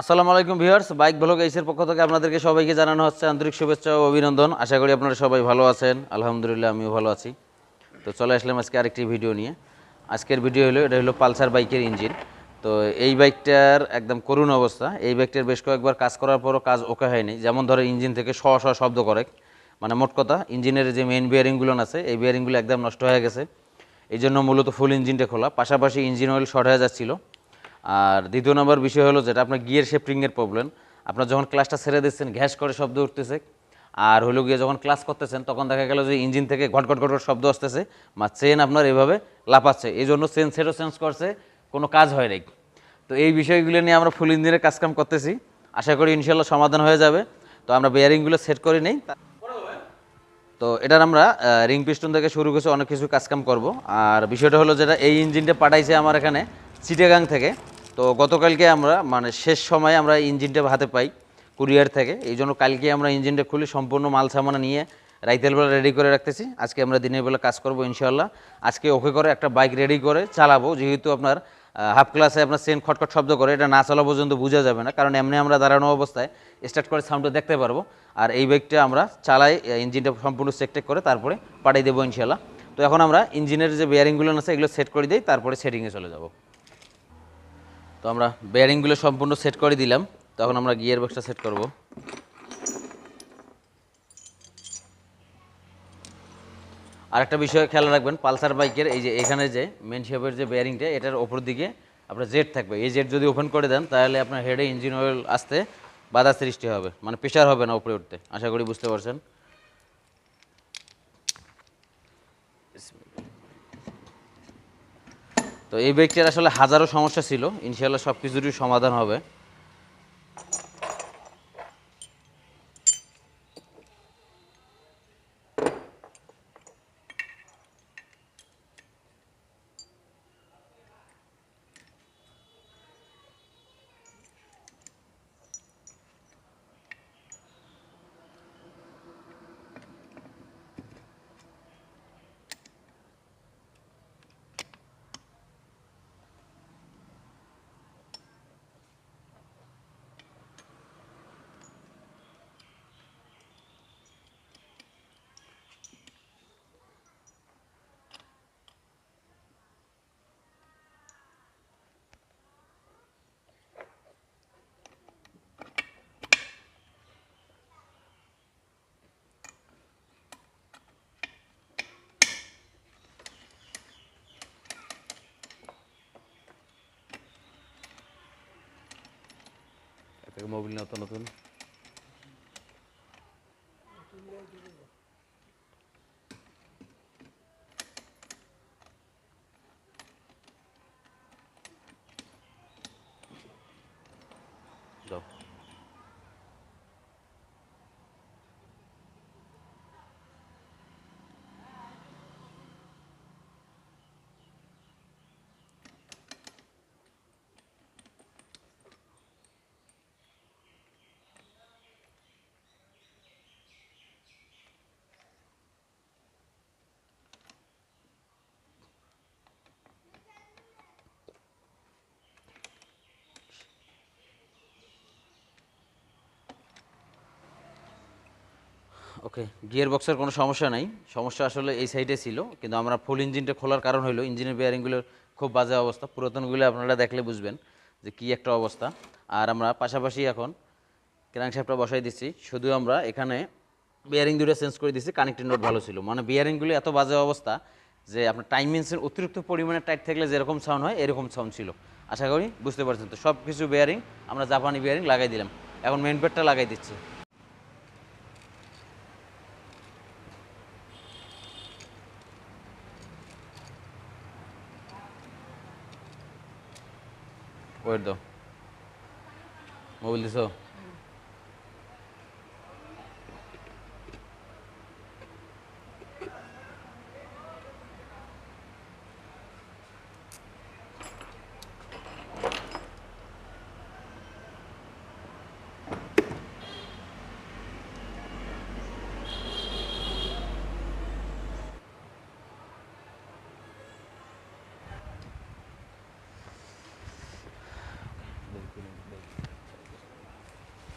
আসসালামু আলাইকুম viewers, bike blog এইসের পক্ষ থেকে আপনাদেরকে সবাইকে জানানো হচ্ছে আন্তরিক শুভেচ্ছা ও অভিনন্দন। আশা করি আপনারা সবাই ভালো আছেন। আলহামদুলিল্লাহ, আমিও ভালো আছি। তো চলে আসলাম আজকে আরেকটি ভিডিও নিয়ে। আজকের ভিডিও হলো, এটা হলো পালসার বাইকের ইঞ্জিন। তো এই বাইকটার একদম করুণ অবস্থা। এই বাইকটার বেশ কয়েকবার কাজ করার পরও কাজ ওকে হয়নি। যেমন ধরো ইঞ্জিন থেকে শ শ শব্দ করে। মানে মোট কথা, ইঞ্জিনের যে মেইন বিয়ারিংগুলো আছে, এই বিয়ারিংগুলো একদম নষ্ট হয়ে গেছে। এই জন্য মূলত ফুল ইঞ্জিনটা খোলা। পাশাপাশি ইঞ্জিন অয়েল শর্ট হয়ে যাচ্ছিল আর দ্বিতীয় নম্বর বিষয় হলো যেটা আপনার গিয়ার শেফটিংয়ের প্রবলেম আপনার যখন ক্লাসটা ছেড়ে দিচ্ছেন, ঘ্যাস করে শব্দ উঠতেছে। আর হলো গিয়ে যখন ক্লাস করতেছেন, তখন দেখা গেল যে ইঞ্জিন থেকে ঘট ঘট ঘট শব্দ আসতেছে। বা চেন আপনার এভাবে লাপাচ্ছে এই জন্য চেন সেটও চেঞ্জ করছে, কোনো কাজ হয় নাই। তো এই বিষয়গুলো নিয়ে আমরা ফুল ইঞ্জিনের কাজকাম করতেছি। আশা করি ইনশাল্লাহ সমাধান হয়ে যাবে। তো আমরা বেয়ারিংগুলো সেট করে নেই। তো এটার আমরা রিং পিস্টন থেকে শুরু করে অনেক কিছু কাজকাম করব। আর বিষয়টা হলো যেটা, এই ইঞ্জিনটা পাঠাইছে আমার এখানে। চিটাগাং থেকে। তো গতকালকে আমরা মানে শেষ সময়ে আমরা ইঞ্জিনটা হাতে পাই কুরিয়ার থেকে। এই জন্য কালকে আমরা ইঞ্জিনটা খুলে সম্পূর্ণ মাল সামানা নিয়ে রাইতের বেলা রেডি করে রাখতেছি। আজকে আমরা দিনের বেলা কাজ করব ইনশাল্লাহ আজকে ওকে করে একটা বাইক রেডি করে চালাবো। যেহেতু আপনার হাফ ক্লাসে আপনার সেন খটখট শব্দ করে, এটা না চলা পর্যন্ত বোঝা যাবে না। কারণ এমনি আমরা দাঁড়ানো অবস্থায় স্টার্ট করে সাউন্ডটা দেখতে পারব। আর এই বাইকটা আমরা চালাই ইঞ্জিনটা সম্পূর্ণ চেক টেক করে তারপরে পাঠিয়ে দেবো ইনশাল্লাহ তো এখন আমরা ইঞ্জিনের যে বেয়ারিংগুলো আছে, এগুলো সেট করে দিই, তারপরে সেটিংয়ে চলে যাব। তো আমরা বেয়ারিংগুলো সম্পূর্ণ সেট করে দিলাম। তখন আমরা গিয়ার বক্সটা সেট করব। আরেকটা বিষয় খেয়াল রাখবেন, পালসার বাইকের এই যে এখানে যে মেন শেপের যে বেয়ারিংটা এটার ওপর দিকে আপনার জেট থাকবে। এই জেট যদি ওপেন করে দেন, তাহলে আপনার হেডে ইঞ্জিন অয়েল আসতে বাধা সৃষ্টি হবে। মানে প্রেশার হবে না উপরে উঠতে। আশা করি বুঝতে পারছেন। তো এই বাইকটার আসলে হাজারো সমস্যা ছিল। ইনশাল্লাহ সব কিছুরই সমাধান হবে। একটা মোবিল নতুন নতুন দাও ওকে, গিয়ার বক্সের কোনো সমস্যা নাই। সমস্যা আসলে এই সাইডে ছিল, কিন্তু আমরা ফুল ইঞ্জিনটা খোলার কারণ হলো ইঞ্জিনের বেয়ারিংগুলোর খুব বাজে অবস্থা। পুরাতনগুলো আপনারা দেখলে বুঝবেন যে কী একটা অবস্থা। আর আমরা পাশাপাশি এখন ক্রাংশ্যাফটটা বসাই দিচ্ছি। শুধু আমরা এখানে বিয়ারিং দুটো চেঞ্জ করে দিচ্ছি কানেক্টিং নোট ভালো ছিল। মানে বিয়ারিংগুলো এত বাজে অবস্থা যে আপনার টাইমিংসের অতিরিক্ত পরিমাণে টাইট থাকলে যেরকম সাউন্ড হয়, এরকম সাউন্ড ছিল। আশা করি বুঝতে পারছেন তো সব কিছু বিয়ারিং আমরা জাপানি বিয়ারিং লাগাই দিলাম। এখন মেন পেডটা লাগাই দিচ্ছি। ওয়েট দাও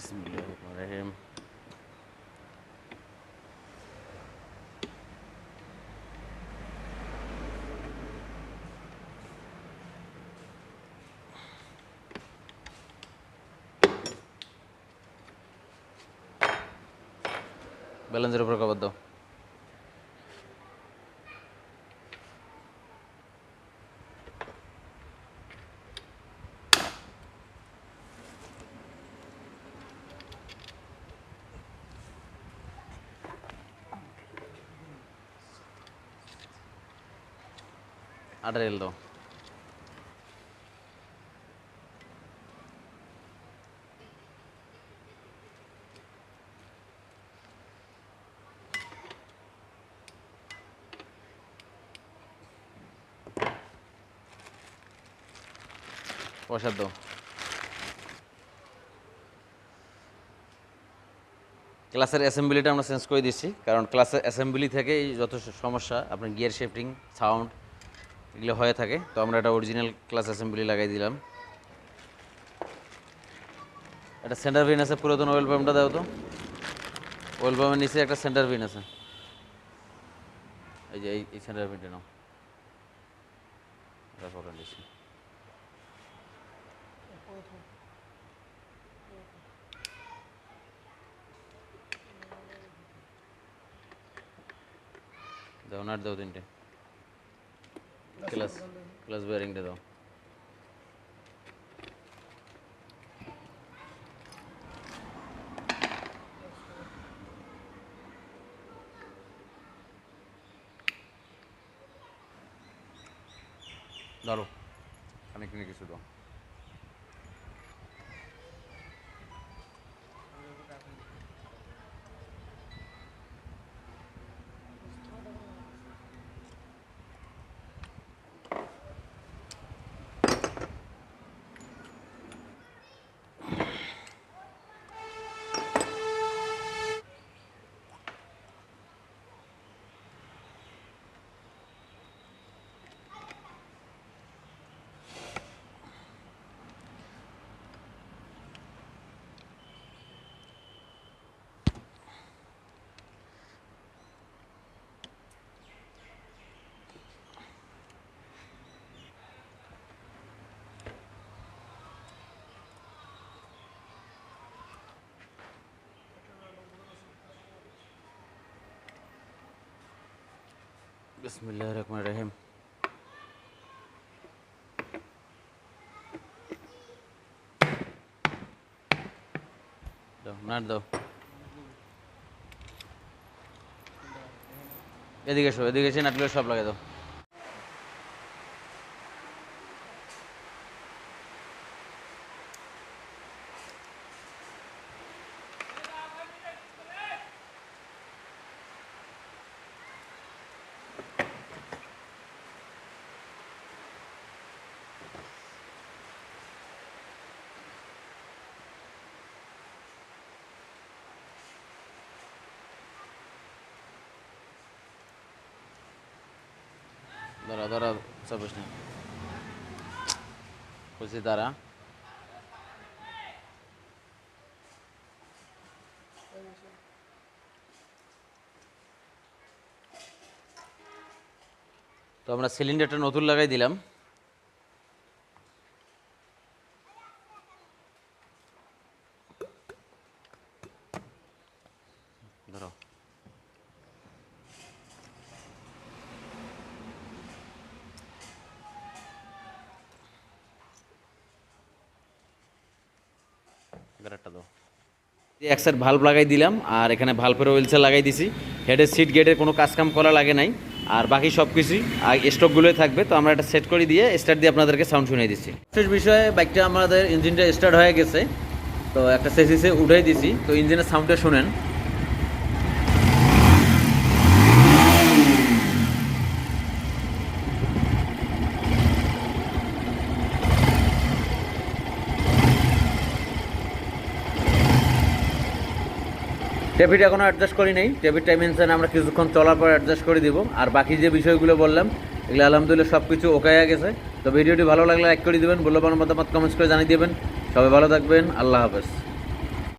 দাও ব্যালেন্সের উপর কবর দাও। রেল দাও পয়সা ক্লাসের অ্যাসেম্বলিটা আমরা চেঞ্জ করে দিচ্ছি, কারণ ক্লাসের অ্যাসেম্বলি থেকে যথেষ্ট সমস্যা, আপনার গিয়ার শিফটিং সাউন্ড এগুলো হয়ে থাকে। তো আমরা এটা অরিজিনাল ক্লাস অ্যাসেম্বলি লাগাই দিলাম। একটা সেন্টার ভিন আছে, পুরাতন ওয়েল পাম্পটা দাও তো। ওয়েল পাম্পের নিচে একটা সেন্টার ভিন আছে। এই যে এই সেন্টার ভিনটা নাও। দাও, নাট দাও তিনটে। ক্লাস ক্লাস বেয়ারিংটা দাও। ধরো খানিকখানি কিছু দাও। বিসমিল্লাহ রহমান রহিম নাট দাও এদিকে এসো এদিকে নাটগুলো সব লাগে দাও দাঁড়া দাঁড়া চাপিস না। বলছি দাঁড়া। তো আমরা সিলিন্ডারটা নতুন লাগাই দিলাম। ধরো দাও এক সাইড ভাল্ব লাগাই দিলাম আর এখানে ভাল্বের ওয়েলসে লাগাই দিছি। হেডের সিট গেটের কোনো কাজ কাম করা লাগে নাই আর বাকি সব কিছুই স্টকগুলোই থাকবে তো আমরা এটা সেট করে দিয়ে স্টার্ট দিয়ে আপনাদেরকে সাউন্ড শুনিয়ে দিচ্ছি। শেষ বিষয়ে বাইকটা আমাদের ইঞ্জিনটা স্টার্ট হয়ে গেছে তো একটা সেসিসে উঠাই দিছি তো ইঞ্জিনের সাউন্ডটা শুনেন। টেবিট এখনও অ্যাডজাস্ট করি নাই। টেবিট ইনসেন আমরা কিছুক্ষণ চলার পর অ্যাডজাস্ট করে দিব। আর বাকি যে বিষয়গুলো বললাম, এগুলো আলহামদুলিল্লাহ সব কিছু ওকে গেছে। তো ভিডিওটি ভালো লাগলে লাইক করে দিবেন, মূল্যবান মতামত কমেন্টস করে জানিয়ে দেবেন। সবাই ভালো থাকবেন। আল্লাহ হাফেজ।